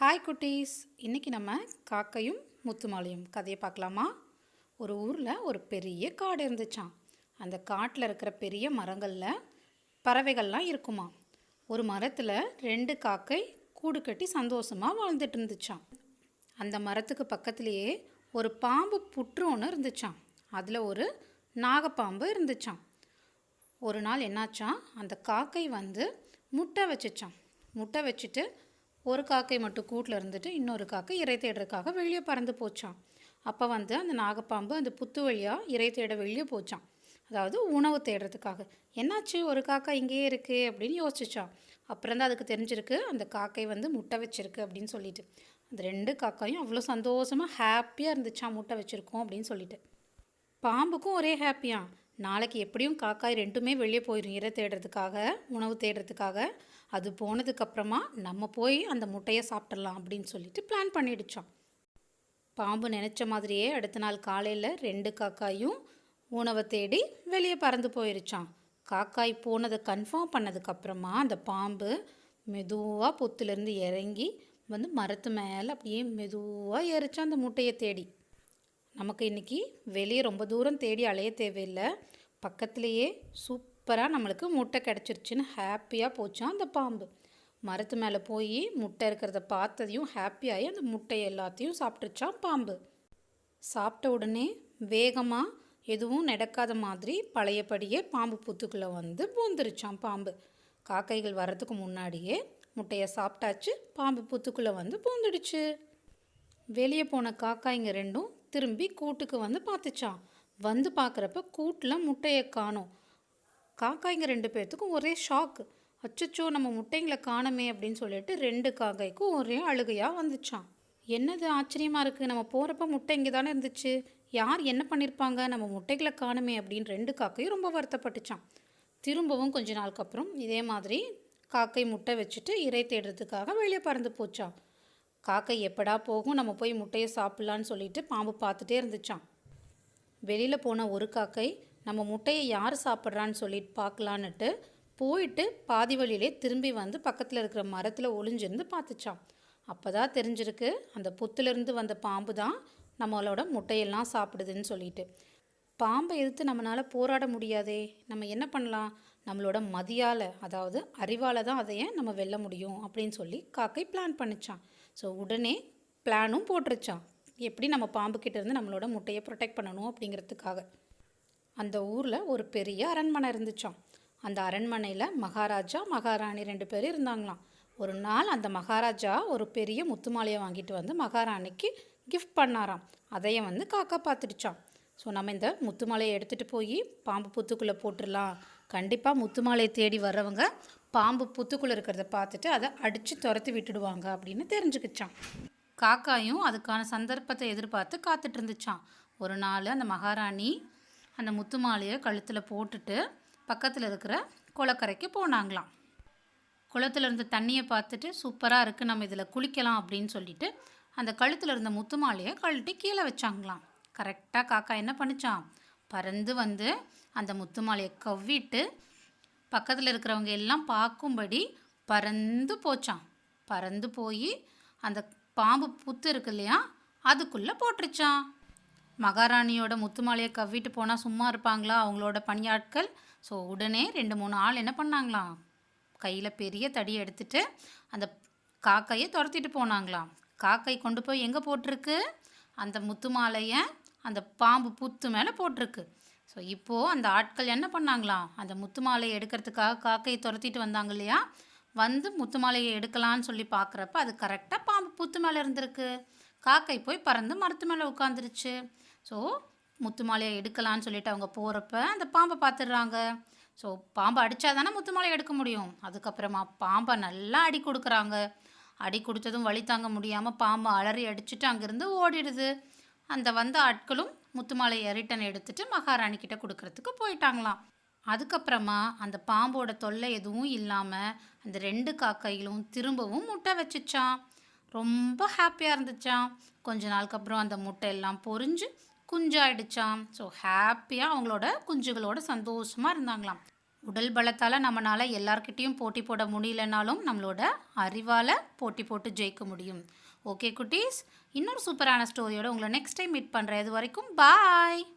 Hi குட்டீஸ். இன்றைக்கி நம்ம காக்கையும் முத்துமாலையும் கதையை பார்க்கலாமா? ஒரு ஊரில் ஒரு பெரிய காடு இருந்துச்சான் அந்த காட்டில் இருக்கிற பெரிய மரங்களில் பறவைகள்லாம் இருக்குமா? ஒரு மரத்தில் ரெண்டு காக்கை கூடு கட்டி சந்தோஷமாக வாழ்ந்துட்டு இருந்துச்சாம். அந்த மரத்துக்கு பக்கத்துலேயே ஒரு பாம்பு புற்று ஒன்று இருந்துச்சான் அதில் ஒரு நாகப்பாம்பு இருந்துச்சான் ஒரு நாள் என்னாச்சான் அந்த காக்கை வந்து முட்டை வச்சுச்சான் முட்டை வச்சுட்டு ஒரு காக்கை மட்டும் கூட்டில் இருந்துட்டு இன்னொரு காக்கை இறை தேடுறதுக்காக வெளியே பறந்து போச்சான் அப்போ வந்து அந்த நாகப்பாம்பு அந்த புத்து வழியாக இறை தேட வெளியே போச்சான் அதாவது உணவு தேடுறதுக்காக. என்னாச்சு? ஒரு காக்கா இங்கேயே இருக்குது அப்படின்னு யோசிச்சான் அப்புறம் தான் அதுக்கு தெரிஞ்சிருக்கு அந்த காக்கை வந்து முட்டை வச்சிருக்கு அப்படின்னு சொல்லிட்டு. அந்த ரெண்டு காக்காயும் அவ்வளோ சந்தோஷமாக ஹாப்பியாக இருந்துச்சான் முட்டை வச்சுருக்கோம் அப்படின்னு சொல்லிட்டு. பாம்புக்கும் ஒரே ஹாப்பியாக நாளைக்கு எப்படியும் காக்காய் ரெண்டுமே வெளியே போயிடும் இரை தேடுறதுக்காக உணவு தேடுறதுக்காக. அது போனதுக்கப்புறமா நம்ம போய் அந்த முட்டையை சாப்பிட்றலாம் அப்படின்னு சொல்லிட்டு பிளான் பண்ணிடுச்சோம். பாம்பு நினச்ச மாதிரியே அடுத்த நாள் காலையில் ரெண்டு காக்காயும் உணவை தேடி வெளியே பறந்து போயிருச்சான் காக்காய் போனதை கன்ஃபார்ம் பண்ணதுக்கப்புறமா அந்த பாம்பு மெதுவாக பொத்துலேருந்து இறங்கி வந்து மரத்து மேலே அப்படியே மெதுவாக ஏறிச்சான் அந்த முட்டையை தேடி. நமக்கு இன்றைக்கி வெளியே ரொம்ப தூரம் தேடி அலைய தேவையில்லை. பக்கத்துலேயே சூப் சூப்பராக நம்மளுக்கு முட்டை கிடச்சிருச்சுன்னு ஹாப்பியாக போச்சான் அந்த பாம்பு. மரத்து மேலே போய் முட்டை இருக்கிறத பார்த்ததையும் ஹாப்பியாகி அந்த முட்டை எல்லாத்தையும் சாப்பிட்டுருச்சான் பாம்பு. சாப்பிட்ட உடனே வேகமாக எதுவும் நடக்காத மாதிரி பழையபடியே பாம்பு புத்துக்குள்ளே வந்து பூந்துருச்சான் பாம்பு. காக்கைகள் வர்றதுக்கு முன்னாடியே முட்டையை சாப்பிட்டாச்சு பாம்பு புத்துக்குள்ளே வந்து பூந்துடுச்சு. வெளியே போன காக்காய்ங்க ரெண்டும் திரும்பி கூட்டுக்கு வந்து பார்த்துச்சான் வந்து பார்க்குறப்ப கூட்டில் முட்டையை காணோம். காக்காய்ங்க ரெண்டு பேர்த்துக்கும் ஒரே ஷாக்கு அச்சச்சோ நம்ம முட்டைங்களை காணோமே அப்படின்னு சொல்லிட்டு ரெண்டு காக்காய்க்கும் ஒரே அழுகையாக வந்துச்சான் என்னது ஆச்சரியமாக இருக்குது நம்ம போகிறப்ப முட்டை இங்கே தானே இருந்துச்சு. யார் என்ன பண்ணியிருப்பாங்க நம்ம முட்டைகளை காணுமே அப்படின்னு ரெண்டு காக்கையும் ரொம்ப வருத்தப்பட்டுச்சான் திரும்பவும் கொஞ்ச நாளுக்கு அப்புறம் இதே மாதிரி காக்கை முட்டை வச்சுட்டு இறை தேடுறதுக்காக வெளியே பறந்து போச்சான் காக்கை எப்படா போகும்? நம்ம போய் முட்டையை சாப்பிட்லான்னு சொல்லிட்டு பாம்பு பார்த்துட்டே இருந்துச்சான் வெளியில் போன ஒரு காக்கை நம்ம முட்டையை யார் சாப்பிட்றான்னு சொல்லிட்டு பார்க்கலான்னுட்டு போயிட்டு பாதி வழியிலே திரும்பி வந்து பக்கத்தில் இருக்கிற மரத்தில் ஒளிஞ்சிருந்து பார்த்துச்சான் அப்போ தான் தெரிஞ்சிருக்கு அந்த புத்துலேருந்து வந்த பாம்பு தான் நம்மளோட முட்டையெல்லாம் சாப்பிடுதுன்னு சொல்லிட்டு. பாம்பை எதிர்த்து நம்மளால் போராட முடியாதே நம்ம என்ன பண்ணலாம்? நம்மளோட மதியால் அதாவது அறிவால் தான் அதையே நம்ம வெல்ல முடியும் அப்படின்னு சொல்லி காக்கை பிளான் பண்ணிச்சான் ஸோ உடனே பிளானும் போட்டுருச்சான் எப்படி நம்ம பாம்புக்கிட்டேருந்து நம்மளோட முட்டையை ப்ரொடெக்ட் பண்ணணும் அப்படிங்கிறதுக்காக. அந்த ஊரில் ஒரு பெரிய அரண்மனை இருந்துச்சாம். அந்த அரண்மனையில் மகாராஜா மகாராணி ரெண்டு பேர் இருந்தாங்களாம். ஒரு நாள் அந்த மகாராஜா ஒரு பெரிய முத்துமாலையை வாங்கிட்டு வந்து மகாராணிக்கு கிஃப்ட் பண்ணாராம். அதையும் வந்து காக்கா பார்த்துடுச்சான் ஸோ நம்ம இந்த முத்துமாலையை எடுத்துகிட்டு போய் பாம்பு புத்துக்குள்ளே போட்டுடலாம் கண்டிப்பாக முத்துமாலையை தேடி வர்றவங்க பாம்பு புத்துக்குள்ளே இருக்கிறத பார்த்துட்டு அதை அடித்து துரத்தி விட்டுடுவாங்க அப்படின்னு தெரிஞ்சுக்கிச்சான் காக்காயும் அதுக்கான சந்தர்ப்பத்தை எதிர்பார்த்து காத்துட்டு இருந்துச்சான் ஒரு நாள் அந்த மகாராணி அந்த முத்து மாலையை கழுத்தில் போட்டுட்டு பக்கத்தில் இருக்கிற குளக்கரைக்கு போனாங்களாம். குளத்தில் இருந்த தண்ணியை பார்த்துட்டு சூப்பராக இருக்குது நம்ம இதில் குளிக்கலாம் அப்படின்னு சொல்லிட்டு அந்த கழுத்தில் இருந்த முத்து மாலையை கழட்டி கீழே வச்சாங்களாம். கரெக்டாக காக்கா என்ன பண்ணிச்சான் பறந்து வந்து அந்த முத்து மாலையை கவ்விட்டு பக்கத்தில் இருக்கிறவங்க எல்லாம் பார்க்கும்படி பறந்து போச்சான் பறந்து போய் அந்த பாம்பு புத்து இருக்கு இல்லையா அதுக்குள்ளே போட்டுருச்சான் மகாராணியோட முத்துமாலையை கவ்விட்டு போனால் சும்மா இருப்பாங்களா அவங்களோட பணியாட்கள்? ஸோ உடனே ரெண்டு மூணு ஆள் என்ன பண்ணாங்களாம்? கையில் பெரிய தடி எடுத்துட்டு அந்த காக்கையை துரத்திட்டு போனாங்களாம். காக்கை கொண்டு போய் எங்கே போட்டிருக்கு? அந்த முத்து மாலையை அந்த பாம்பு புத்து மேலே போட்டிருக்கு. ஸோ இப்போது அந்த ஆட்கள் என்ன பண்ணாங்களாம்? அந்த முத்து மாலையை எடுக்கிறதுக்காக காக்கையை துரத்திட்டு வந்தாங்க இல்லையா? வந்து முத்து மாலையை எடுக்கலான்னு சொல்லி பார்க்குறப்ப அது கரெக்டாக பாம்பு புத்து மேலே இருந்திருக்கு. காக்கை போய் பறந்து மரத்து மேலே உட்காந்துருச்சு ஸோ முத்து மாலையை எடுக்கலான்னு சொல்லிட்டு அவங்க போகிறப்ப அந்த பாம்பை பார்த்துடுறாங்க ஸோ பாம்பை அடித்தா தானே முத்து மாலையை எடுக்க முடியும். அதுக்கப்புறமா பாம்பை நல்லா அடி கொடுக்குறாங்க. அடி கொடுத்ததும் வழி தாங்க முடியாமல் பாம்பை அலறி அடிச்சுட்டு அங்கேருந்து ஓடிடுது. அந்த வந்த ஆட்களும் முத்து மாலையை ரிட்டன் எடுத்துட்டு மகாராணி கிட்ட கொடுக்கறதுக்கு போயிட்டாங்களாம். அதுக்கப்புறமா அந்த பாம்போட தொல்லை எதுவும் இல்லாமல் அந்த ரெண்டு காக்கைகளும் திரும்பவும் முட்டை வச்சுச்சான் ரொம்ப ஹாப்பியாக இருந்துச்சான் கொஞ்ச நாளுக்கு அப்புறம் அந்த முட்டை எல்லாம் பொரிஞ்சு குஞ்சாயிடுச்சாம். ஸோ ஹாப்பியாக அவங்களோட குஞ்சுகளோட சந்தோஷமாக இருந்தாங்களாம். உடல் பலத்தால் நம்மளால் எல்லார்கிட்டேயும் போட்டி போட முடியலனாலும் நம்மளோட அறிவால் போட்டி போட்டு ஜெயிக்க முடியும். ஓகே குட்டீஸ்? இன்னொரு சூப்பரான ஸ்டோரியோட உங்களை நெக்ஸ்ட் டைம் மீட் பண்ணுறேன் இது வரைக்கும் பாய்